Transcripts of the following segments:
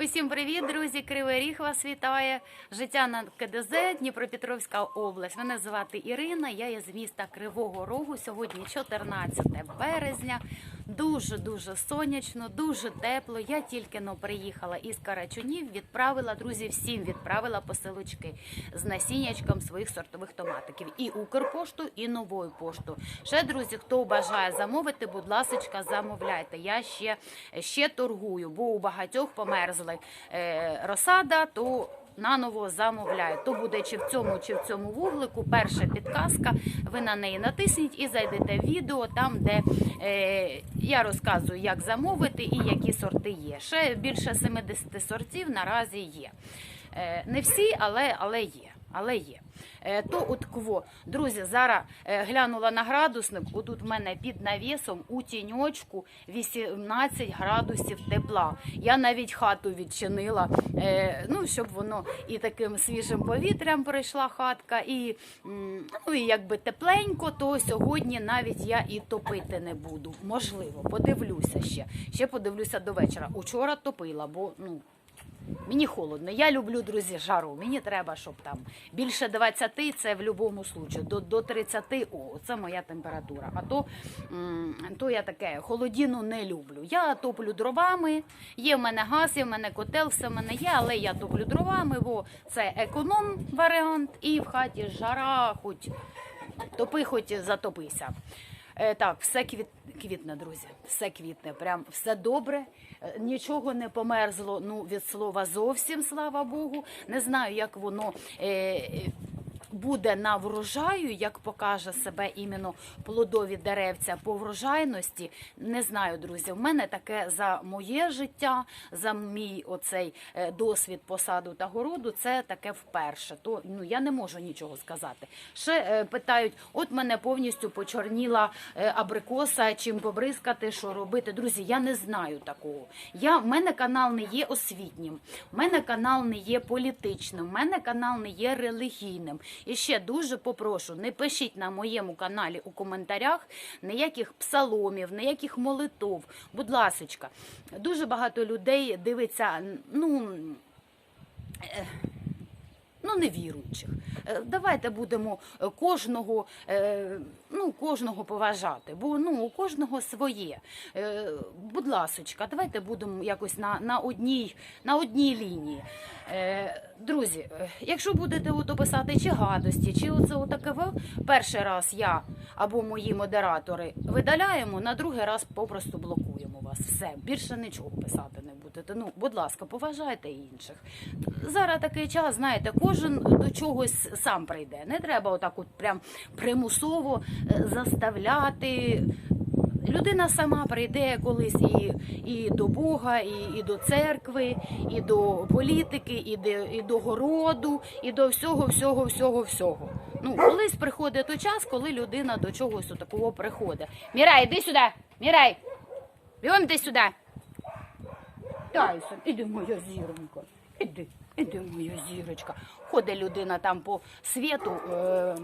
Усім привіт, друзі! Кривий Ріг вас вітає. Життя на КДЗ, Дніпропетровська область. Мене звати Ірина. Я є з міста Кривого Рогу. Сьогодні 14 березня. Дуже дуже сонячно, дуже тепло. Я тільки но приїхала із Карачунів. Відправила друзі, всім відправила посилочки з насіннячком своїх сортових томатиків. І Укрпошту, і новою пошту. Ще друзі, хто бажає замовити, будь ласочка, замовляйте. Я ще, ще торгую, бо у багатьох померзли е, розсада, то наново замовляю. То буде чи в цьому, чи в цьому вуглику. Перша підказка. Ви на неї натисніть і зайдете в відео там, де е, я розказую, як замовити і які сорти є. Ще більше 70 сортів наразі є. Е, не всі, але, але є. Але є. Е, То от кво. Друзі, зараз е, глянула на градусник. Отут в мене під навісом у тіньочку 18 градусів тепла. Я навіть хату відчинила, е, ну, щоб воно і таким свіжим повітрям пройшла хатка, і, ну, і якби тепленько, то сьогодні навіть я і топити не буду. Можливо, подивлюся ще. Ще подивлюся до вечора. Учора топила, бо ну. Мені холодно. Я люблю, друзі, жару. Мені треба, щоб там більше 20, це в будь-якому случаю. До, до 30, о, це моя температура. А то, то я таке холодіну не люблю. Я топлю дровами, є в мене газ, є в мене котел, все в мене є, але я топлю дровами, бо це економ варіант, і в хаті жара, хоч топи, хоч затопися. Е, так, все квіт, квітне, друзі. Все квітне. Прям все добре. Е, Нічого не померзло. Ну, від слова зовсім, слава Богу. Не знаю, як воно. Буде на врожаю, як покаже себе іменно плодові деревця по врожайності. Не знаю, друзі. В мене таке за моє життя, за мій оцей е, досвід посаду та городу. Це таке вперше. То ну я не можу нічого сказати. Ще е, питають: от мене повністю почорніла е, абрикоса, чим побризкати, що робити. Друзі, я не знаю такого. Я в мене канал не є освітнім, в мене канал не є політичним, в мене канал не є релігійним. І ще дуже попрошу, не пишіть на моєму каналі у коментарях ніяких псаломів, ніяких молитов. Будь ласочка, дуже багато людей дивиться, ну. Ну, невіруючих. Е, Давайте будемо е, кожного, е, ну, кожного поважати, бо ну, у кожного своє. Будь ласочка, давайте будемо якось на, на, одній, на одній лінії. Друзі, якщо будете писати чи гадості, чи оце отаке, перший раз я або мої модератори видаляємо, на другий раз попросту блокуємо вас. Все, більше нічого писати не. Ну, будь ласка, поважайте інших. Зараз такий час, знаєте, кожен до чогось сам прийде. Не треба отак от прям примусово е, заставляти. Людина сама прийде колись і, і до Бога, і, і до церкви, і до політики, і до, і до городу, і до всього, всього, всього, всього. Ну, колись приходить той час, коли людина до чогось такого приходить. Мірай, іди сюди! Мірай! Бігом іди сюди! Тайсон, іди моя зіронька. Іди, іди моя зірочка. Ходить людина там по світу, е,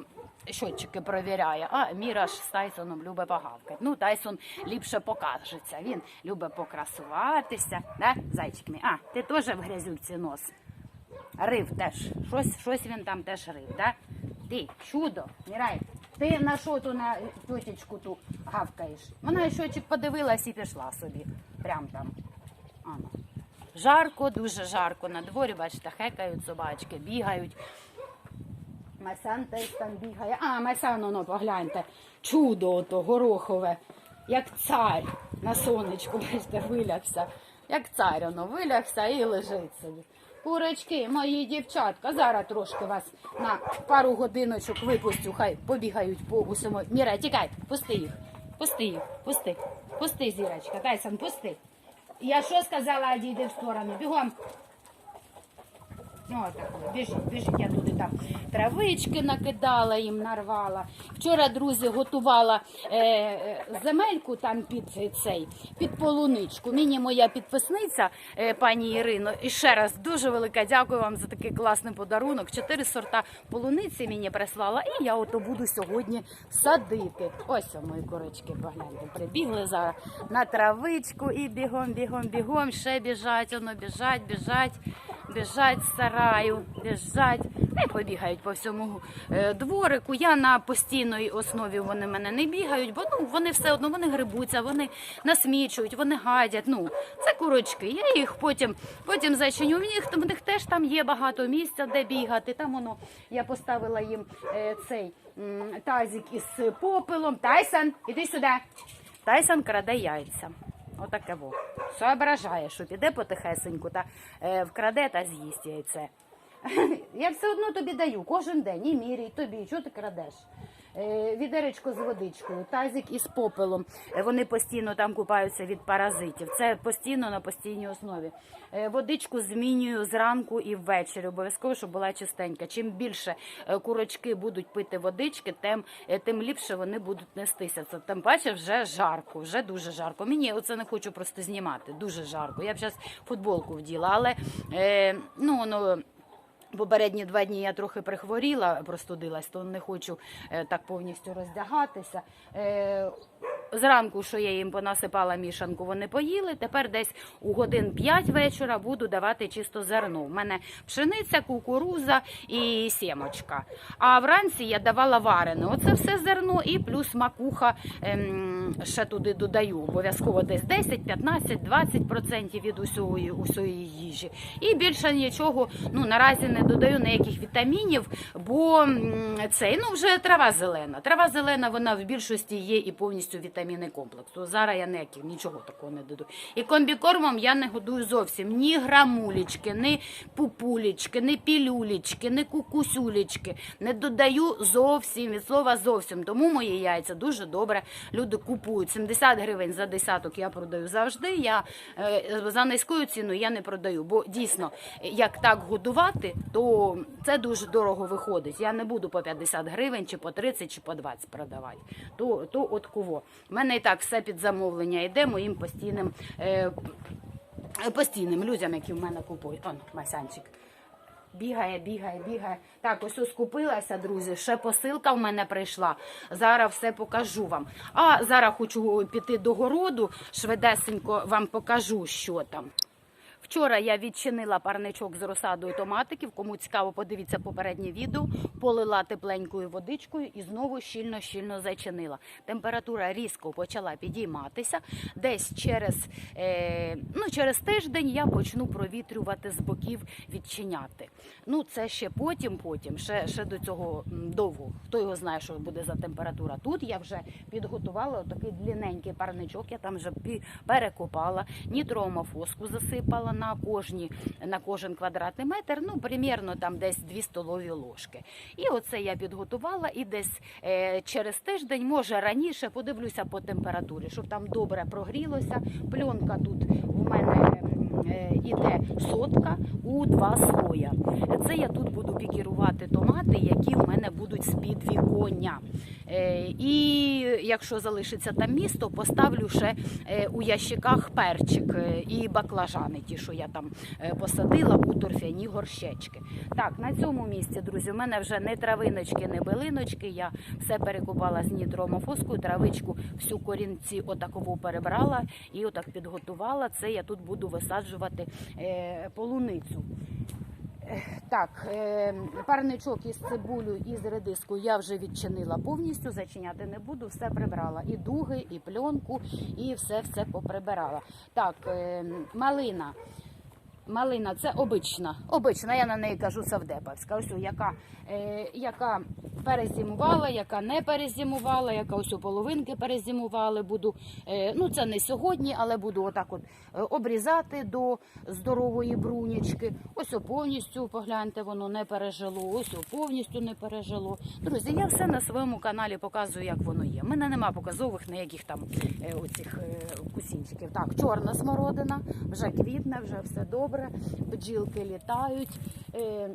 щотчики перевіряє, а Міра ж з Тайсоном любить погавкати. Ну, Тайсон ліпше покажеться. Він любить покрасуватися. Да, мій? А, ти теж в грязюці нос. Рив теж. Щось, щось він там теж рив, да? Ти, чудо, Мірай, ти на що ту на тютечку ту гавкаєш? Вона щочик подивилась і пішла собі. Прям там. Ано. Жарко, дуже жарко на дворі, бачите, хекають собачки, бігають. Месян теж там бігає. А, Месян, ну, погляньте, чудо ото горохове, як цар на сонечку, бачите, вилягся. Як цар воно вилягся і лежить собі. Курочки, мої дівчатка, зараз трошки вас на пару годиночок випустю, хай побігають по усьому. Міра, тікай, пусти їх, пусти їх, пусти, пусти, зірочка, Тайсон, пусти. Я що сказала, одійди в сторону, бігом. Ну, отак, біжить, біжить, я туди там травички накидала їм, нарвала. Вчора, друзі, готувала е, е, земельку там під цей, під полуничку. Мені моя підписниця, е, пані Ірино, і ще раз дуже велике дякую вам за такий класний подарунок. Чотири сорта полуниці мені прислала, і я ото буду сьогодні садити. Ось мої курочки, погляньте, прибігли зараз на травичку і бігом, бігом, бігом, ще біжать, воно біжать, біжать. Біжать з сараю, біжать, і побігають по всьому е, дворику. Я на постійній основі вони мене не бігають, бо ну вони все одно вони грибуться, вони насмічують, вони гадять. Ну це курочки. Я їх потім потім зачиню. В них в них теж там є багато місця, де бігати. Там воно я поставила їм е, цей тазик із попелом. Тайсон, іди сюди. Тайсон краде яйця. Отаке во. Соображає, що піде потихесеньку та е, вкраде та з'їсть яйце. Я все одно тобі даю кожен день, і мірій тобі, чого ти крадеш? Е, відеречко з водичкою, тазик із попелом. Е, Вони постійно там купаються від паразитів. Це постійно на постійній основі. Е, водичку змінюю зранку і ввечері. Обов'язково, щоб була чистенька. Чим більше курочки будуть пити водички, тим, тим ліпше вони будуть нестися. Це тим паче вже жарко, вже дуже жарко. Мені оце не хочу просто знімати. Дуже жарко. Я б зараз футболку вділа, але е, ну воно. Попередні два дні я трохи прихворіла, простудилась, то не хочу е, так повністю роздягатися. Зранку, що я їм понасипала мішанку, вони поїли. Тепер десь у годин 5 вечора буду давати чисто зерно. У мене пшениця, кукуруза і сімочка. А вранці я давала варене. Оце все зерно і плюс макуха ем, ще туди додаю. Обов'язково десь 10, 15, 20% від усього, усієї їжі. І більше нічого ну, наразі не додаю ніяких вітамінів, бо цей ну, вже трава зелена. Трава зелена, вона в більшості є і повністю вітамінний комплекс. То зараз я ніяких нічого такого не додаю. І комбікормом я не годую зовсім ні грамулечки, ні пупулечки, ні пілюлечки, ні кукусюлечки. Не додаю зовсім від слова зовсім. Тому мої яйця дуже добре люди купують. 70 гривень за десяток я продаю завжди. Я е, за низькою ціною я не продаю. Бо дійсно, як так годувати, то це дуже дорого виходить. Я не буду по 50 гривень, чи по 30, чи по 20 продавати. То, то от кого. У мене і так все під замовлення йде моїм постійним. Е, Постійним людям, які в мене купують. Он, Масянчик. Бігає, бігає, бігає. Так, ось ось скупилася, друзі. Ще посилка в мене прийшла. Зараз все покажу вам. А зараз хочу піти до городу, швидесенько вам покажу, що там. Вчора я відчинила парничок з розсадою томатиків. Кому цікаво, подивіться попереднє відео. Полила тепленькою водичкою і знову щільно-щільно зачинила. Температура різко почала підійматися. Десь через, е, ну, через тиждень я почну провітрювати з боків, відчиняти. Ну, це ще потім, потім, ще, ще до цього довго. Хто його знає, що буде за температура. Тут я вже підготувала такий длинненький парничок, я там вже перекопала, нітроомофоску засипала на кожні, на кожен квадратний метр, ну, примірно там десь 2 столові ложки. І оце я підготувала, і десь е, через тиждень, може раніше, подивлюся по температурі, щоб там добре прогрілося. Пленка тут у мене е, іде сотка у два слоя. Це я тут буду пікірувати томати, які в мене будуть з підвіконня. Е, І якщо залишиться там місто, поставлю ще е, у ящиках перчик е, і баклажани, ті, що я там посадила у торфяні горщечки. Так, на цьому місці, друзі, у мене вже не травиночки, не билиночки. Я все перекопала з нітромофоскою, травичку всю корінці отаково перебрала і отак підготувала. Це я тут буду висаджувати полуницю. Так, е, парничок із цибулю і з редиску я вже відчинила повністю, зачиняти не буду, все прибрала. І дуги, і пленку, і все-все поприбирала. Так, е, малина. Малина це обична. Обична, я на неї кажу савдепавська. Ось, яка, е, яка перезимувала, яка не перезимувала, яка ось у половинки перезимували. Буду, е, ну це не сьогодні, але буду отак от е, обрізати до здорової брунічки. Ось повністю погляньте, воно не пережило. Ось повністю не пережило. Друзі, я все на своєму каналі показую, як воно є. У мене нема показових ніяких там е, оцих е, кусінчиків. Так, чорна смородина, вже квітне, вже все добре. Добре, бджілки літають. Е,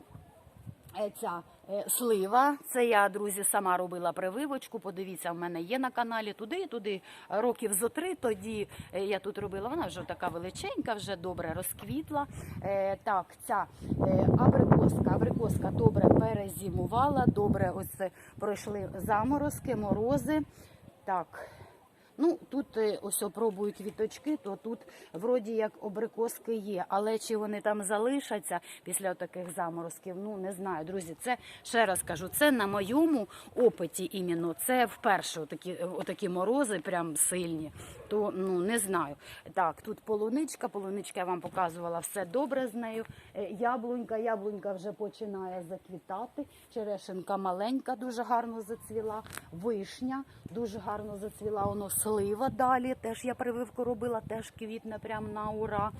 Е, Ця е, слива, це я, друзі, сама робила прививочку. Подивіться, в мене є на каналі туди, і туди років зо три. Тоді я тут робила. Вона вже така величенька, вже добре розквітла. Так, ця абрикоска, абрикоска добре перезимувала, добре ось пройшли заморозки, морози. Так. Ну, тут е, ось опробую квіточки, то тут вроді як обрикоски є. Але чи вони там залишаться після таких заморозків? Ну не знаю, друзі. Це ще раз кажу, це на моєму опиті іменно. Це вперше отакі, отакі морози, прям сильні. То ну не знаю. Так, тут полуничка, полуничка я вам показувала все добре з нею. Е, Яблунька, яблунька вже починає заквітати. Черешенка маленька, дуже гарно зацвіла. Вишня дуже гарно зацвіла. Воно слива далі. Теж я прививку робила, теж квітне прям на ура.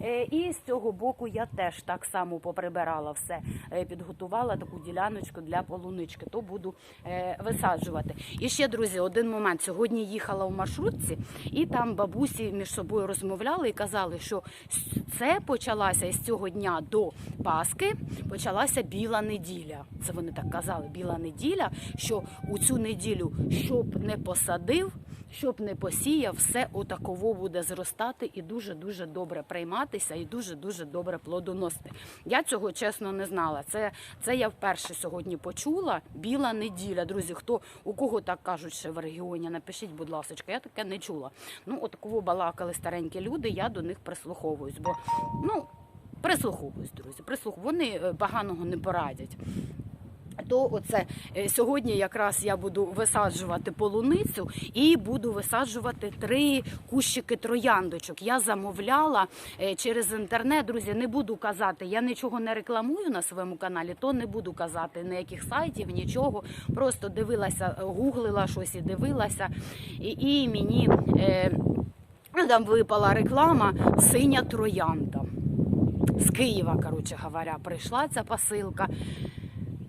Е, І з цього боку я теж так само поприбирала все. Е, Підготувала таку діляночку для полунички. То буду е, висаджувати. І ще, друзі, один момент. Сьогодні їхала в маршрутці, і там бабусі між собою розмовляли і казали, що це почалася з цього дня до Пасхи, почалася біла неділя. Це вони так казали, біла неділя, що у цю неділю, щоб не посадив, щоб не посіяв, все отаково буде зростати і дуже-дуже добре прийматися, і дуже-дуже добре плодоносити. Я цього чесно не знала. Це, це я вперше сьогодні почула. Біла неділя. Друзі, хто у кого так кажуть ще в регіоні, напишіть, будь ласка, я таке не чула. Ну, от такого балакали старенькі люди, я до них прислуховуюсь, бо ну. Прислуховуюсь, друзі, прислух. Вони е, поганого не порадять. То оце е, сьогодні якраз я буду висаджувати полуницю і буду висаджувати три кущики трояндочок. Я замовляла е, через інтернет. Друзі, не буду казати. Я нічого не рекламую на своєму каналі, то не буду казати ніяких сайтів, нічого. Просто дивилася, гуглила щось і дивилася. І, і мені е, там випала реклама синя троянда. З Києва, коротше говоря, прийшла ця посилка.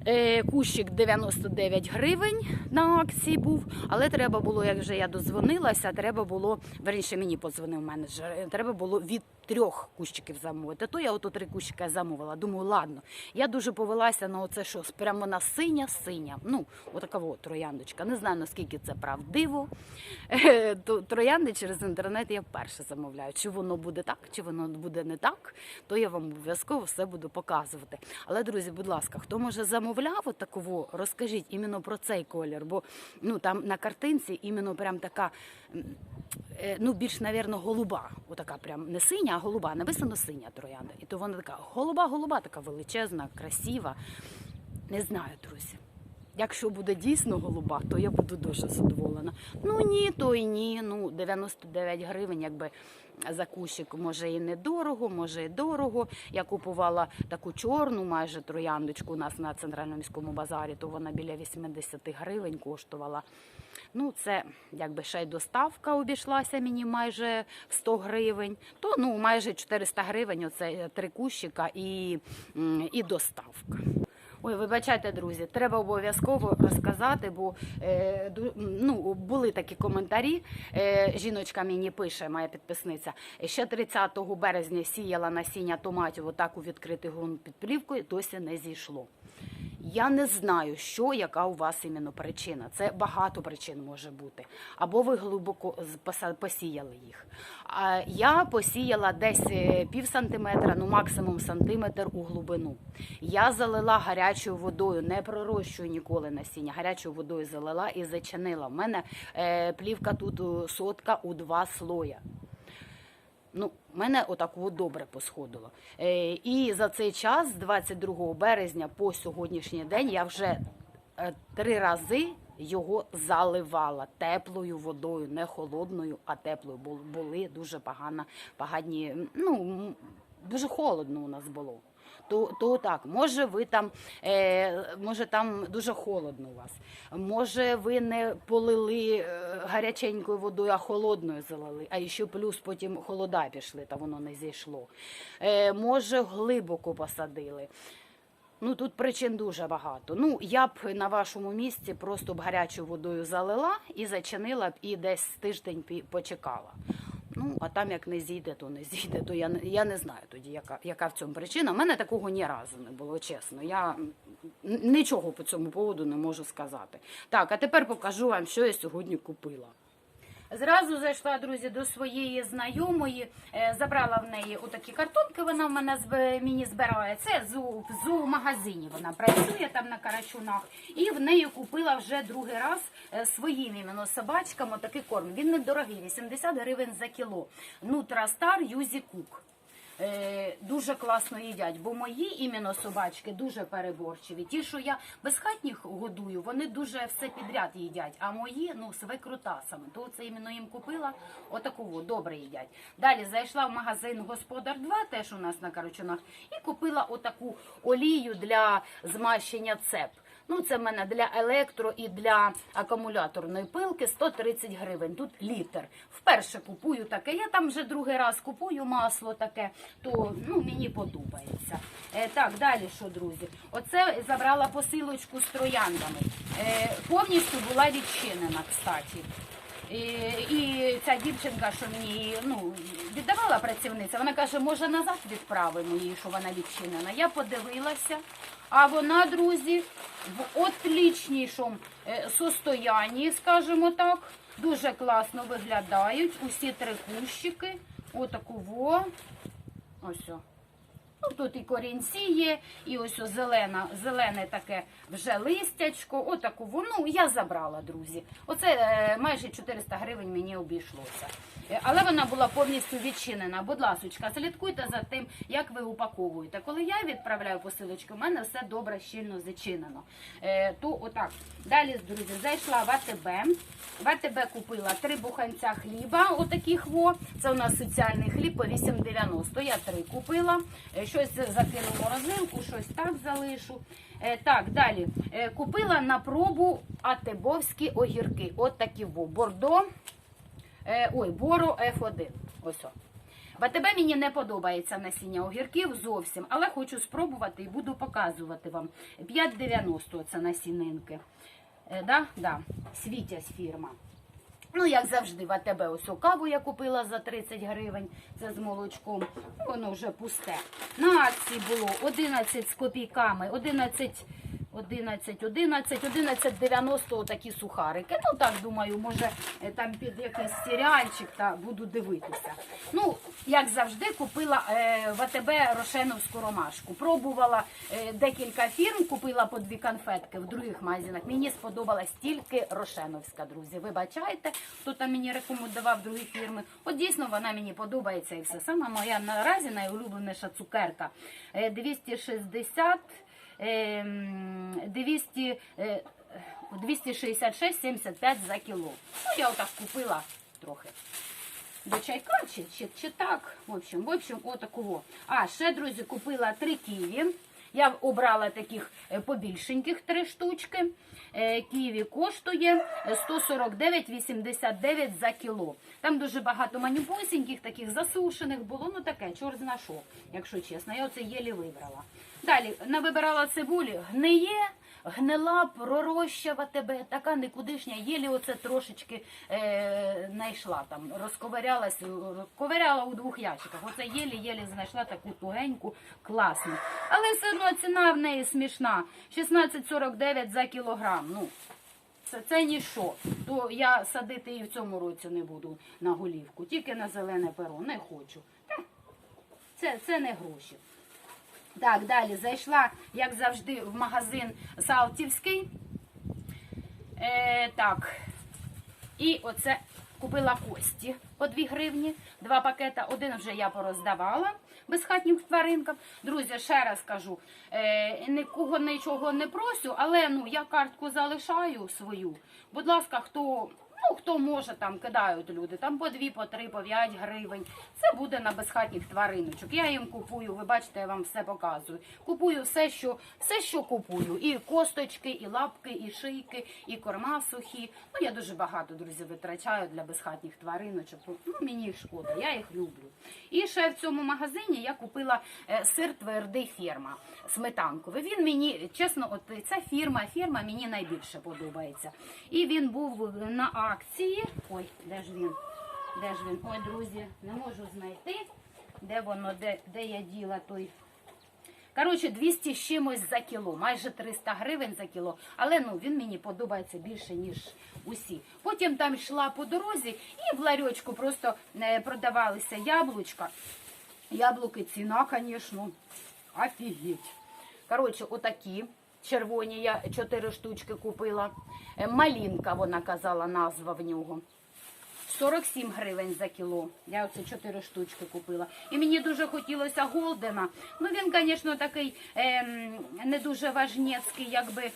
Е, Кущик 99 гривень на акції був, але треба було, як вже я дозвонилася, треба було, верніше мені подзвонив менеджер, е, треба було від трьох кущиків замовити. То я ото три кущика замовила. Думаю, ладно. Я дуже повелася на оце, що прямо вона синя-синя. Ну, отака от трояндочка. Не знаю, наскільки це правдиво. Е, Троянди через інтернет я вперше замовляю. Чи воно буде так, чи воно буде не так, то я вам обов'язково все буду показувати. Але, друзі, будь ласка, хто може замовляв от розкажіть іменно про цей колір, бо ну там на картинці іменно прям така. е, Ну, більш, навірно, голуба. Отака прям не синя, а голуба. Написано синя троянда. І то вона така голуба-голуба, така величезна, красива. Не знаю, друзі. Якщо буде дійсно голуба, то я буду дуже задоволена. Ну ні, то і ні. Ну 99 гривень, якби за кущик, може і недорого, може і дорого. Я купувала таку чорну, майже трояндочку у нас на центральному міському базарі, то вона біля 80 гривень коштувала. Ну, це якби ще й доставка обійшлася мені майже в 100 гривень. То ну майже 400 гривень. Оце три кущика і, і доставка. Ой, вибачайте, друзі, треба обов'язково розказати, бо е, ну, були такі коментарі. Е, жіночка мені пише, моя підписниця. Ще 30 березня сіяла насіння томатів отак у відкритий ґрунт під плівкою, досі не зійшло. Я не знаю, що яка у вас іменно причина. Це багато причин може бути. Або ви глибоко посіяли їх. А я посіяла десь е, пів сантиметра, ну максимум сантиметр у глибину. Я залила гарячою водою, не пророщую ніколи насіння. Гарячою водою залила і зачинила. У мене е, плівка тут е, сотка у два слоя. Ну, мене отаку добре посходило. Е, і за цей час, з 22 березня по сьогоднішній день, я вже е, три рази його заливала теплою водою, не холодною, а теплою. Бу- Були дуже погано, погані, ну, дуже холодно у нас було. То, то так, може ви там, е, може там дуже холодно у вас. Може ви не полили е, гаряченькою водою, а холодною залили, а ще плюс потім холода пішли, та воно не зійшло. Е, може глибоко посадили. Ну тут причин дуже багато. Ну я б на вашому місці просто б гарячою водою залила і зачинила б і десь тиждень почекала. Ну, а там як не зійде, то не зійде, то я, я не знаю тоді, яка, яка в цьому причина. У мене такого ні разу не було, чесно. Я нічого по цьому поводу не можу сказати. Так, а тепер покажу вам, що я сьогодні купила. Зразу зайшла, друзі, до своєї знайомої, е, забрала в неї отакі картонки, вона в мене зб- мені збирає. Це в зоомагазині вона працює там на Карачунах. І в неї купила вже другий раз е, своїм іменно собачкам отакий корм. Він недорогий, 80 гривень за кіло. Нутрастар Юзі Кук. Е, дуже класно їдять, бо мої іменно собачки дуже переборчиві. Ті, що я безхатніх годую, вони дуже все підряд їдять. А мої ну з викрутасами. То це іменно їм купила отаку добре їдять. Далі зайшла в магазин Господар 2, теж у нас на Карачунах, і купила отаку олію для змащення цеп. Ну, це в мене для електро і для акумуляторної пилки 130 гривень. Тут літр. Вперше купую таке. Я там вже другий раз купую масло таке, то ну, мені подобається. Е, так, далі що, друзі? Оце забрала посилочку з трояндами. Е, повністю була відчинена, кстати. І, і ця дівчинка, що мені ну, віддавала працівниця, вона каже, може назад відправимо її, що вона відчинена. Я подивилася, а вона, друзі, в отлічнішому е, состоянні, скажімо так. Дуже класно виглядають. Усі три кущики. Отаку во. Ось. Ну, тут і корінці є, і ось зелена, зелене таке вже листячко. Отаку вону я забрала, друзі. Оце е, майже 400 гривень мені обійшлося. Е, Але вона була повністю відчинена. Будь ласочка, слідкуйте за тим, як ви упаковуєте. Коли я відправляю посилочки, у мене все добре щільно зачинено. Е, то отак. Далі, друзі, зайшла в АТБ. В АТБ купила три буханця хліба, отаких во. Це у нас соціальний хліб по 8,90. Я три купила. Щось закину в морозилку, щось так залишу. Е, Так, далі. Е, Купила на пробу атебовські огірки. От такі во. Бордо. Е, Ой, Боро F1. Ось о. В АТБ мені не подобається насіння огірків зовсім, але хочу спробувати і буду показувати вам. 5,90 це насінинки. Да? Да. Світязь фірма. Ну, як завжди, в АТБ ось каву я купила за 30 гривень, це з молочком, воно вже пусте. На акції було 11 з копійками, 11, 11, 11, 11,90 такі сухарики. Ну, так, думаю, може е, там під якийсь серіальчик та буду дивитися. Ну, як завжди, купила е, в рошеновську ромашку. Пробувала е, декілька фірм, купила по дві конфетки в других магазинах. Мені сподобалась тільки рошеновська, друзі. Вибачайте, хто там мені рекомендував другі фірми. От дійсно вона мені подобається і все. Сама моя наразі найулюбленіша цукерка. Е, 260, е, м, 200, е, 266,75 за кіло. Ну, я отак купила трохи до чайка чи, чи, чи так. В общем, в общем, отакого. А, ще, друзі, купила три ківі. Я обрала таких е, побільшеньких три штучки. Е, Ківі коштує 149,89 за кіло. Там дуже багато манюпусіньких, таких засушених було. Ну таке, чорт зна що, якщо чесно. Я оце єлі вибрала. Далі навибирала цибулі, гниє. Гнила, пророщава тебе, така никудишня, єлі оце трошечки е, знайшла там, розковирялась, ковиряла у двох ящиках. Оце єлі-єлі знайшла таку тугеньку, класну. Але все одно ціна в неї смішна. 16,49 за кілограм. Ну, це, це ніщо. То я садити і в цьому році не буду на голівку, тільки на зелене перо. Не хочу. Це, це не гроші. Так, далі зайшла, як завжди, в магазин Салтівський. Е, так. І оце купила кості по 2 гривні, два пакета. Один вже я пороздавала безхатнім тваринкам. Друзі, ще раз кажу, е, нікого нічого не просю, але ну, я картку залишаю свою. Будь ласка, хто. Ну, хто може, там кидають люди, там по 2, по 3, по 5 гривень. Це буде на безхатніх твариночок. Я їм купую, ви бачите, я вам все показую. Купую все, що, все, що купую. І косточки, і лапки, і шийки, і корма сухі. Ну, я дуже багато, друзі, витрачаю для безхатніх твариночок. Ну, мені їх шкода, я їх люблю. І ще в цьому магазині я купила е, сир твердий фірма, сметанковий. Він мені, чесно, от ця фірма, фірма мені найбільше подобається. І він був на акції. Ой, де ж він? Де ж він? Ой, друзі, не можу знайти. Де воно, де, де я діла той. Коротше, 200 з чимось за кіло, майже 300 гривень за кіло. Але ну він мені подобається більше, ніж усі. Потім там йшла по дорозі і в ларьочку просто е, продавалися яблучка. Яблуки ціна, звісно, офігеть. Коротше, отакі червоні я чотири штучки купила. Е, Малінка, вона казала, назва в нього. 47 гривень за кіло. Я оце 4 штучки купила. І мені дуже хотілося голдена. Ну він, звісно, такий е, не дуже важнєцький, якби.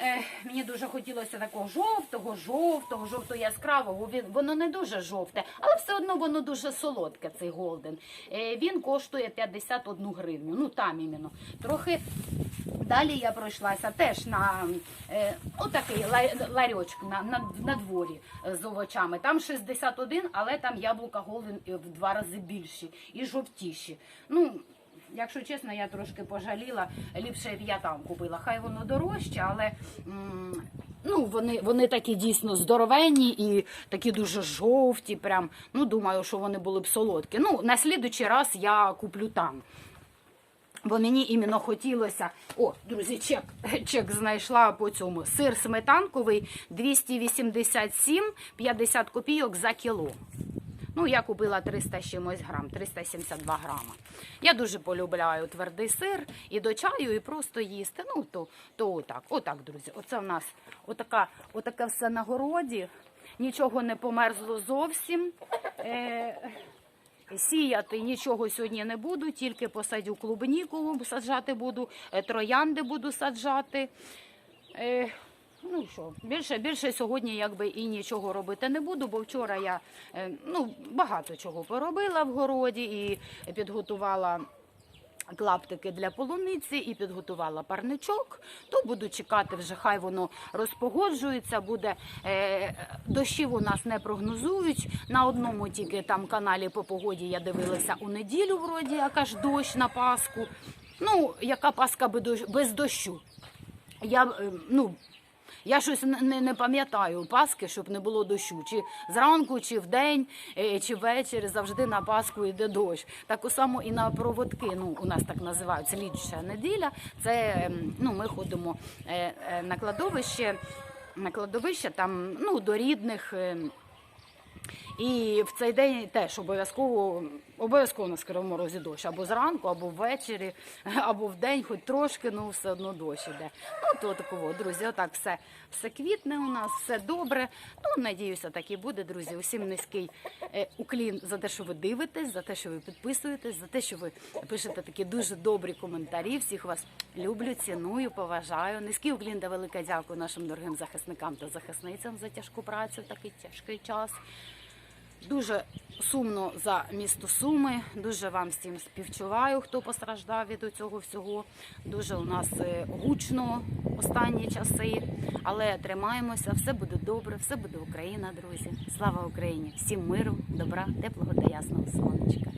Е, мені дуже хотілося такого жовтого, жовтого, жовто яскравого. Він воно не дуже жовте, але все одно воно дуже солодке. Цей голден. Е, він коштує 51 гривню. Ну там іменно. Трохи далі я пройшлася теж на е, отакий ларьочок на, на, на дворі е, з овочами. Там 61, але там яблука голден в два рази більші і жовтіші. Ну, Якщо чесно, я трошки пожаліла. Ліпше б я там купила. Хай воно дорожче, але ну, вони, вони такі дійсно здоровенні і такі дуже жовті. Прям, ну, думаю, що вони були б солодкі. Ну, на слідучий раз я куплю там. Бо мені іменно хотілося. О, друзі, чек, чек знайшла по цьому. Сир сметанковий 287 50 копійок за кіло. Ну, я купила 300 з чимось грам, 372 грама. Я дуже полюбляю твердий сир і до чаю, і просто їсти. Ну, то, то отак. Отак, друзі. Оце в нас отака, отаке все на городі. Нічого не померзло зовсім. Е, Сіяти нічого сьогодні не буду, тільки посадю клубніку, саджати буду, е, троянди буду саджати. Ну що, більше, більше сьогодні якби і нічого робити не буду, бо вчора я е, ну, багато чого поробила в городі і підготувала. Клаптики для полуниці і підготувала парничок. То буду чекати вже, хай воно розпогоджується. Буде е, дощів у нас не прогнозують. На одному тільки там каналі по погоді я дивилася у неділю, вроді яка ж дощ на Пасху. Ну, яка Пасха без дощу. Я е, ну. Я щось не, не, пам'ятаю Пасхи, щоб не було дощу. Чи зранку, чи вдень, день, чи ввечері завжди на Пасху йде дощ. Так само і на проводки. Ну, у нас так називають слідча неділя. Це ем, ну, ми ходимо е, е, на кладовище, на кладовище там ну, до рідних. І в цей день теж обов'язково обов'язково на скорому розі дощ або зранку, або ввечері, або в день, хоч трошки, ну все одно дощ іде. Ну то такого, друзі, отак все, все квітне у нас, все добре. Ну надіюся, так і буде, друзі. Усім низький е, уклін за те, що ви дивитесь, за те, що ви підписуєтесь, за те, що ви пишете такі дуже добрі коментарі. Всіх вас люблю, ціную, поважаю. Низький уклін та велике дякую нашим дорогим захисникам та захисницям за тяжку працю такий тяжкий час. Дуже сумно за місто Суми. Дуже вам всім співчуваю, хто постраждав від цього всього. Дуже у нас е, гучно останні часи, але тримаємося, все буде добре, все буде Україна, друзі. Слава Україні! Всім миру, добра, теплого та ясного сонечка.